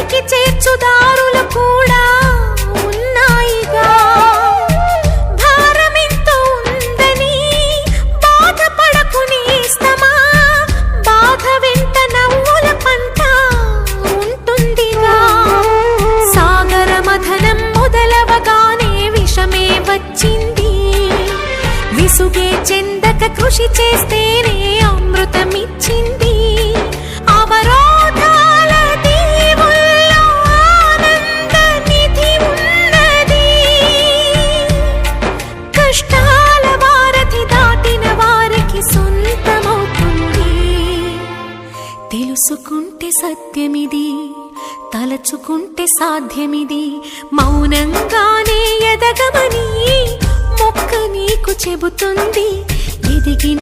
ఊరికి చేర్చుదారులు కూడా ఉన్నాయిగా. బాధపడకు విషమే వచ్చింది. విసుగే చెందక కృషి చేస్తేనే అమృతమి తెలుసుకుంటే సత్యమిది తలచుకుంటే సాధ్యమిది. మౌనంగానే ఎదగమని మొక్క నీకు చెబుతుంది. ఎదిగి